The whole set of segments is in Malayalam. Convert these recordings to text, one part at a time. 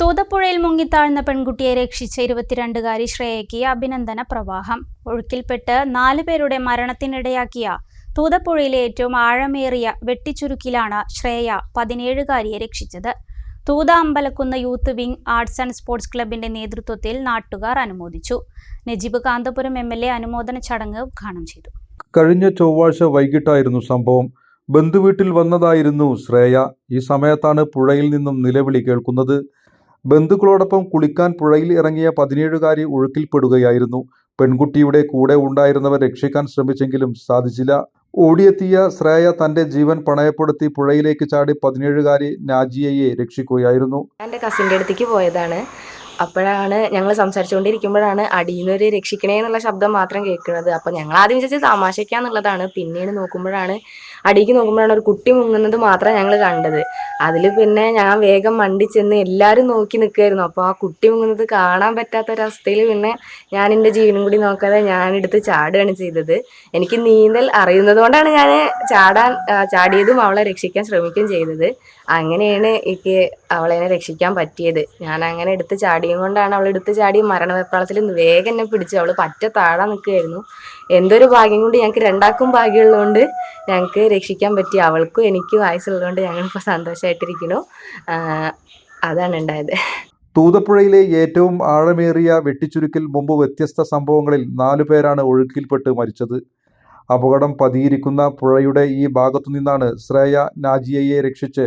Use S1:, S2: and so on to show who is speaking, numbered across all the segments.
S1: തൂതപ്പുഴയിൽ മുങ്ങിത്താഴ്ന്ന പെൺകുട്ടിയെ രക്ഷിച്ച ഇരുപത്തിരണ്ടുകാരി ശ്രേയയ്ക്ക് അഭിനന്ദന പ്രവാഹം. ഒഴുക്കിൽപ്പെട്ട് നാല് പേരുടെ മരണത്തിനിടയാക്കിയ തൂതപ്പുഴയിലെ ഏറ്റവും ആഴമേറിയ വെട്ടിച്ചുരുക്കിലാണ് ശ്രേയ പതിനേഴുകാരിയെ രക്ഷിച്ചത്. Thootha Ambalakkunnu youth wing arts and sports ക്ലബിന്റെ നേതൃത്വത്തിൽ നാട്ടുകാർ അനുമോദിച്ചു. Najeeb Kanthapuram M L A അനുമോദന ചടങ്ങ് ഉദ്ഘാടനം ചെയ്തു.
S2: കഴിഞ്ഞ ചൊവ്വാഴ്ച വൈകിട്ടായിരുന്നു സംഭവം. ബന്ധുവീട്ടിൽ വന്നതായിരുന്നു ശ്രേയ. ഈ സമയത്താണ് പുഴയിൽ നിന്നും നിലവിളി കേൾക്കുന്നത്. ബന്ധുക്കളോടൊപ്പം കുളിക്കാൻ പുഴയിൽ ഇറങ്ങിയ പതിനേഴുകാരി ഒഴുക്കിൽപ്പെടുകയായിരുന്നു. പെൺകുട്ടിയുടെ കൂടെ ഉണ്ടായിരുന്നവർ രക്ഷിക്കാൻ ശ്രമിച്ചെങ്കിലും സാധിച്ചില്ല. ഓടിയെത്തിയ ശ്രേയ തന്റെ ജീവൻ പണയപ്പെടുത്തി പുഴയിലേക്ക് ചാടി പതിനേഴുകാരി നാജിയയെ രക്ഷിക്കുകയായിരുന്നു.
S3: എന്റെ കസിന്റെ അടുത്തേക്ക് പോയതാണ്. അപ്പോഴാണ് ഞങ്ങൾ സംസാരിച്ചുകൊണ്ടിരിക്കുമ്പോഴാണ് അടിയുന്നൊരു രക്ഷിക്കണേ എന്നുള്ള ശബ്ദം മാത്രം കേൾക്കുന്നത്. അപ്പം ഞങ്ങൾ ആദ്യം വിചാരിച്ചത് തമാശയ്ക്കാന്നുള്ളതാണ്. പിന്നീട് നോക്കുമ്പോഴാണ് അടിക്ക് നോക്കുമ്പോഴാണ് ഒരു കുട്ടി മുങ്ങുന്നത് മാത്രമേ ഞങ്ങൾ കണ്ടത്. അതിൽ പിന്നെ ഞാൻ വേഗം മണ്ടി ചെന്ന് എല്ലാവരും നോക്കി നിൽക്കുമായിരുന്നു അപ്പോൾ ആ കുട്ടി മുങ്ങുന്നത് കാണാൻ പറ്റാത്ത പറ്റാത്തൊരവസ്ഥയിൽ പിന്നെ ഞാൻ എന്റെ ജീവനും കൂടി നോക്കാതെ ഞാനെടുത്ത് ചാടുകയാണ് ചെയ്തത്. എനിക്ക് നീന്തൽ അറിയുന്നത് കൊണ്ടാണ് ഞാൻ ചാടാൻ ചാടിയതും അവളെ രക്ഷിക്കാൻ ശ്രമിക്കുകയും ചെയ്തത്. അങ്ങനെയാണ് എനിക്ക് അവളെ രക്ഷിക്കാൻ പറ്റിയത്. ഞാൻ അങ്ങനെ എടുത്ത് ചാടിയും കൊണ്ടാണ് അവൾ എടുത്ത് ചാടി മരണവെപ്രാളത്തിൽ വേഗം എന്നെ പിടിച്ചു അവൾ പറ്റ താഴെ നിൽക്കുകയായിരുന്നു എന്തൊരു ഭാഗ്യം കൊണ്ട് ഞങ്ങൾക്ക് രണ്ടാക്കും ഭാഗ്യമുള്ളതുകൊണ്ട് ഞങ്ങൾക്ക് രക്ഷിക്കാൻ പറ്റി. അവൾക്കും എനിക്കും ആയുസുള്ളതുകൊണ്ട് ഞങ്ങളിപ്പോൾ സന്തോഷമായിട്ടിരിക്കുന്നു അതാണ് ഉണ്ടായത്.
S2: തൂതപ്പുഴയിലെ ഏറ്റവും ആഴമേറിയ വെട്ടിച്ചുരുക്കിൽ മുമ്പ് വ്യത്യസ്ത സംഭവങ്ങളിൽ നാലു പേരാണ് ഒഴുക്കിൽപ്പെട്ട് മരിച്ചത്. അപകടം പതിയിരിക്കുന്ന പുഴയുടെ ഈ ഭാഗത്തു നിന്നാണ് ശ്രേയ നാജിയയെ രക്ഷിച്ച്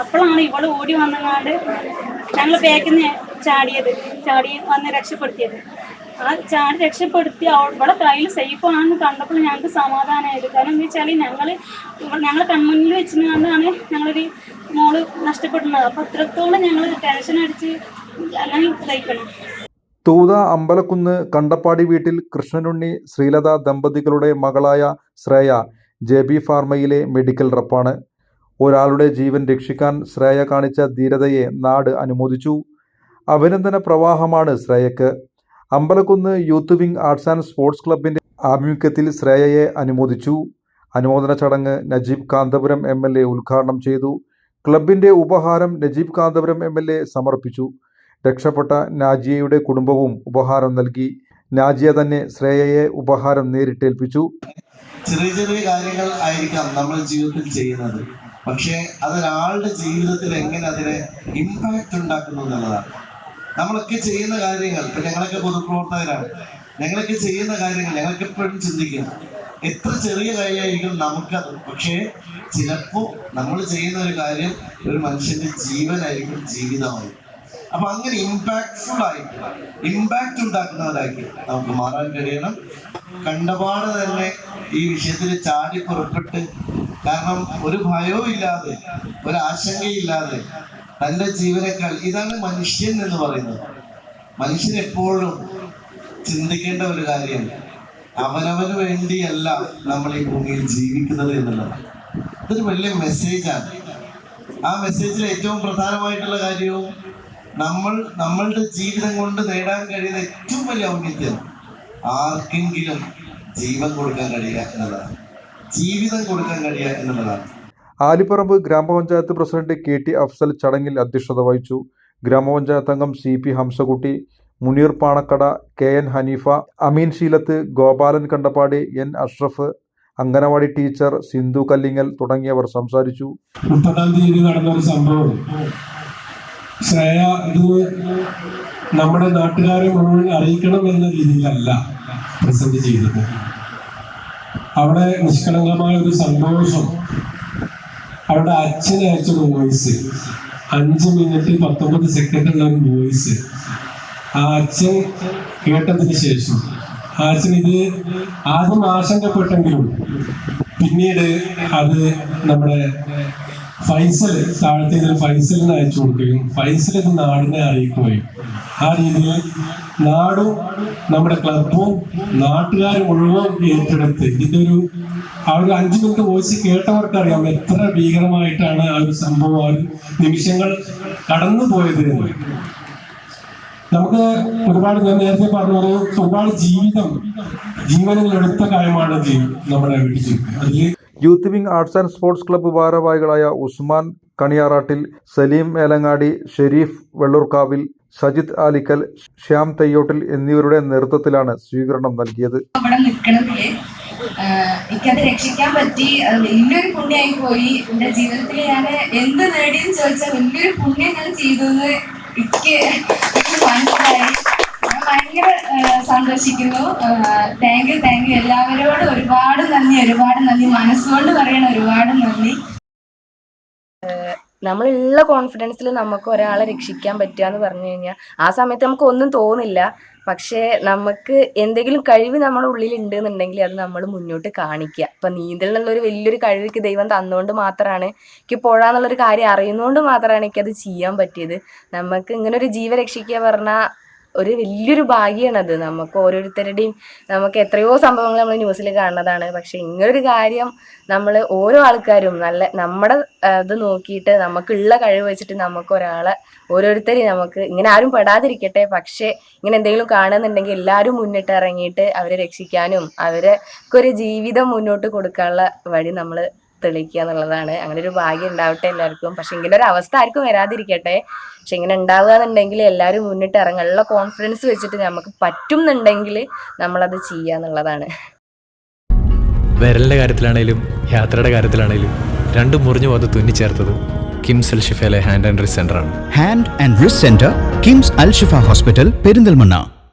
S4: അപ്പോഴാണ് ഇവൾ ഓടി വന്നങ്ങാണ്ട് ഞങ്ങൾ ബാക്കിൽ നിന്ന് ചാടിയത്. ചാടി വന്ന് രക്ഷപ്പെടുത്തിയത്. ആ ചാടി രക്ഷപ്പെടുത്തി ഇവളെ കയ്യിൽ സേഫ് ആണെന്ന് കണ്ടപ്പോൾ ഞങ്ങൾക്ക് സമാധാനമായത് കാരണം എന്താ വെച്ചാൽ ഞങ്ങൾ ഞങ്ങൾ കൺമുന്നിൽ വെച്ചിട്ടാണ് ഞങ്ങളൊരു മോൾ നഷ്ടപ്പെടുന്നത്. അപ്പം അത്രത്തോളം ഞങ്ങൾ ടെൻഷൻ അടിച്ച് അങ്ങനെ തയ്ക്കണം
S2: തൂത അമ്പലക്കുന്ന് കണ്ടപ്പാടി വീട്ടിൽ കൃഷ്ണനുണ്ണി ശ്രീലത ദമ്പതികളുടെ മകളായ ശ്രേയ ജെ ബി ഫാർമയിലെ മെഡിക്കൽ റപ്പാണ് ഒരാളുടെ ജീവൻ രക്ഷിക്കാൻ ശ്രേയ കാണിച്ച ധീരതയെ നാട് അനുമോദിച്ചു. അഭിനന്ദന പ്രവാഹമാണ് ശ്രേയക്ക്. Ambalakkunnu youth wing arts and sports ക്ലബിന്റെ ആഭിമുഖ്യത്തിൽ ശ്രേയയെ അനുമോദിച്ചു. അനുമോദന ചടങ്ങ് Najeeb Kanthapuram M L A ഉദ്ഘാടനം ചെയ്തു. ക്ലബിന്റെ ഉപഹാരം Najeeb Kanthapuram M L A സമർപ്പിച്ചു. രക്ഷപ്പെട്ട നാജിയയുടെ കുടുംബവും ഉപഹാരം നൽകി. നാജിയ തന്നെ ശ്രേയയെ ഉപഹാരം നേരിട്ടേൽപ്പിച്ചു.
S5: ചെറിയ ചെറിയ കാര്യങ്ങൾ ആയിരിക്കാം നമ്മൾ ജീവിതത്തിൽ ചെയ്യുന്നത്. പക്ഷേ അതൊരാളുടെ ജീവിതത്തിൽ എങ്ങനെ അതിനെ ഇമ്പാക്റ്റ് ഉണ്ടാക്കുന്നു എന്നുള്ളതാണ്. നമ്മളൊക്കെ ചെയ്യുന്ന കാര്യങ്ങൾ ഇപ്പൊ ഞങ്ങളൊക്കെ പൊതുപ്രവർത്തകരാണ്. ഞങ്ങളൊക്കെ ചെയ്യുന്ന കാര്യങ്ങൾ ഞങ്ങൾക്ക് എപ്പോഴും ചിന്തിക്കാം എത്ര ചെറിയ കാര്യമായിരിക്കും നമുക്കത്? പക്ഷേ ചിലപ്പോൾ നമ്മൾ ചെയ്യുന്ന ഒരു കാര്യം ഒരു മനുഷ്യന്റെ ജീവനായിരിക്കും ജീവിതമായിരിക്കും. അപ്പൊ അങ്ങനെ ഇമ്പാക്ട്ഫുൾ ആയിട്ട് ഇമ്പാക്റ്റ് ഉണ്ടാക്കുന്നവരാക്കി നമുക്ക് മാറാൻ കഴിയണം. കണ്ടപാട് തന്നെ ഈ വിഷയത്തിൽ ചാടി പുറപ്പെട്ട് കാരണം ഒരു ഭയവും ഇല്ലാതെ ഒരു ആശങ്കയില്ലാതെ തന്റെ ജീവനേക്കാൾ ഇതാണ് മനുഷ്യൻ എന്ന് പറയുന്നത്. മനുഷ്യൻ എപ്പോഴും ചിന്തിക്കേണ്ട ഒരു കാര്യം അവനവന് വേണ്ടിയല്ല നമ്മൾ ഈ ഭൂമിയിൽ ജീവിക്കുന്നത് എന്നുള്ളത്. ഇതൊരു വലിയ മെസ്സേജാണ് ആ മെസ്സേജിൽ ഏറ്റവും പ്രധാനമായിട്ടുള്ള കാര്യവും നമ്മൾ നമ്മളുടെ ജീവിതം കൊണ്ട് നേടാൻ കഴിയുന്ന ഏറ്റവും വലിയ ഔന്നിത്യം ആർക്കെങ്കിലും ജീവൻ കൊടുക്കാൻ കഴിയുക എന്നതാണ്. ജീവിതം കൊടുക്കാൻ കഴിയുക എന്നുള്ളതാണ്
S2: ആലിപ്പറമ്പ് ഗ്രാമപഞ്ചായത്ത് പ്രസിഡന്റ് കെ ടി അഫ്സൽ ചടങ്ങിൽ അധ്യക്ഷത വഹിച്ചു. ഗ്രാമപഞ്ചായത്ത് അംഗം C P Hamzakutty Muneer Panakkad K N Haneefa Ameen Sheelath Gopalan Kandappadi N Ashraf anganwadi teacher Sindhu Kallingal തുടങ്ങിയവർ സംസാരിച്ചു.
S6: മുപ്പതാം തീയതി നടന്ന ഒരു സംഭവം. ശ്രേയ ഇത് നമ്മുടെ നാട്ടുകാരെ മുഴുവൻ അറിയിക്കണം എന്ന രീതിയിലല്ല പ്രസന്റ് ചെയ്തത്. അവിടെ നിഷ്കളങ്കമായ ഒരു സന്തോഷം. അവരുടെ അച്ഛനെ അയച്ചൊരു വോയിസ്. അഞ്ച് മിനിറ്റ് പത്തൊമ്പത് സെക്കൻഡ് ഉള്ള ഒരു വോയിസ്. ആ അച്ഛൻ കേട്ടതിന് ശേഷം ആ അച്ഛൻ ഇത് ആദ്യം ആശങ്കപ്പെട്ടെങ്കിലും പിന്നീട് അത് നമ്മുടെ ഫൈസൽ താഴത്തെ ഇതിൽ ഫൈസലിന് അയച്ചു കൊടുക്കുകയും ഫൈസൽ ഇത് നാടിനെ അറിയിക്കുകയും. ആ രീതിയിൽ നാടും നമ്മുടെ ക്ലബും നാട്ടുകാരും മുഴുവൻ ഏറ്റെടുത്ത്. ഇതിന്റെ ഒരു ആ ഒരു അഞ്ചു മിനിറ്റ് വോയിസ് കേട്ടവർക്ക് അറിയാം എത്ര ഭീകരമായിട്ടാണ് ആ ഒരു സംഭവം ആ ഒരു നിമിഷങ്ങൾ കടന്നു പോയത് നമുക്ക് ഒരുപാട് ഞാൻ നേരത്തെ പറഞ്ഞ ഒരുപാട് ജീവിതം ജീവനിൽ എടുത്ത കാര്യമാണ് നമ്മുടെ വീട്ടിൽ. അതിൽ
S2: youth wing arts and sports club ഭാരവാഹികളായ ഉസ്മാൻ കണിയാറാട്ടിൽ സലീം ഏലങ്ങാടി ഷെരീഫ് വെള്ളൂർക്കാവിൽ സജിത് ആലിക്കൽ ശ്യാം തയ്യോട്ടിൽ എന്നിവരുടെ നേതൃത്വത്തിലാണ് സ്വീകരണം നൽകിയത്.
S7: അവിടെ എനിക്കത് രക്ഷിക്കാൻ പറ്റി. വലിയൊരു പുണ്യമായി പോയി. എന്റെ ജീവിതത്തിൽ ഞാൻ എന്ത് നേടിയെന്ന് ചോദിച്ചാൽ വലിയൊരു പുണ്യം ഞാൻ ചെയ്തു എനിക്ക് മനസ്സിലായി. ഭയങ്കര സന്തോഷിക്കുന്നു. താങ്ക് യു താങ്ക് യു എല്ലാവരോടും ഒരുപാട് നന്ദി ഒരുപാട് നന്ദി. മനസ്സുകൊണ്ട് പറയണ ഒരുപാട് നന്ദി.
S3: നമ്മളുള്ള കോൺഫിഡൻസിൽ നമുക്ക് ഒരാളെ രക്ഷിക്കാൻ പറ്റുക എന്ന് പറഞ്ഞു കഴിഞ്ഞാൽ ആ സമയത്ത് നമുക്ക് ഒന്നും തോന്നില്ല. പക്ഷേ നമുക്ക് എന്തെങ്കിലും കഴിവ് നമ്മുടെ ഉള്ളിൽ ഉണ്ട് എന്നുണ്ടെങ്കിൽ അത് നമ്മൾ മുന്നോട്ട് കാണിക്കുക. ഇപ്പം നീന്തൽ എന്നുള്ളൊരു വലിയൊരു കഴിവ് ദൈവം തന്നുകൊണ്ട് മാത്രമാണ് എനിക്ക് പുഴ എന്നുള്ളൊരു കാര്യം അറിയുന്നതുകൊണ്ട് മാത്രമാണ് എനിക്കത് ചെയ്യാൻ പറ്റിയത്. നമുക്ക് ഇങ്ങനെ ഒരു ജീവ രക്ഷിക്കുക പറഞ്ഞാൽ ഒരു വലിയൊരു ഭാഗ്യമാണത് നമുക്ക് ഓരോരുത്തരുടെയും നമുക്ക് എത്രയോ സംഭവങ്ങൾ നമ്മൾ ന്യൂസിൽ കാണുന്നതാണ്. പക്ഷെ ഇങ്ങനൊരു കാര്യം നമ്മൾ ഓരോ ആൾക്കാരും നല്ല നമ്മുടെ ഇത് നോക്കിയിട്ട് നമുക്കുള്ള കഴിവ് വെച്ചിട്ട് നമുക്ക് ഒരാളെ ഓരോരുത്തരെയും നമുക്ക് ഇങ്ങനെ ആരും പെടാതിരിക്കട്ടെ. പക്ഷേ ഇങ്ങനെ എന്തെങ്കിലും കാണുന്നുണ്ടെങ്കിൽ എല്ലാവരും മുന്നിട്ട് ഇറങ്ങിയിട്ട് അവരെ രക്ഷിക്കാനും അവരെ ഒരു ജീവിതം മുന്നോട്ട് കൊടുക്കാനുള്ള വഴി നമ്മൾ തെളിയിക്കുക എന്നുള്ളതാണ്. അങ്ങനെ ഒരു ഭാഗ്യം ഉണ്ടാവട്ടെ എല്ലാവർക്കും. പക്ഷെ ഇങ്ങനെ ഒരു അവസ്ഥ ആർക്കും വരാതിരിക്കട്ടെ. പക്ഷെ ഇങ്ങനെ ഉണ്ടാവുക എന്നുണ്ടെങ്കിൽ എല്ലാവരും മുന്നിട്ട് ഇറങ്ങുക. ഉള്ള കോൺഫിഡൻസ് വെച്ചിട്ട് നമുക്ക് പറ്റും എന്നുണ്ടെങ്കിൽ നമ്മളത് ചെയ്യുക എന്നുള്ളതാണ്.
S8: വിരലിന്റെ കാര്യത്തിലാണേലും യാത്രയുടെ കാര്യത്തിലാണേലും രണ്ടും മുറിഞ്ഞു പോകാതെ തുന്നിച്ചേർത്തത് കിംസ് അൽ ഷിഫയിലെ hand and wrist സെന്ററാണ്
S9: hand and wrist center KIMS Al Shifa hospital Perinthalmanna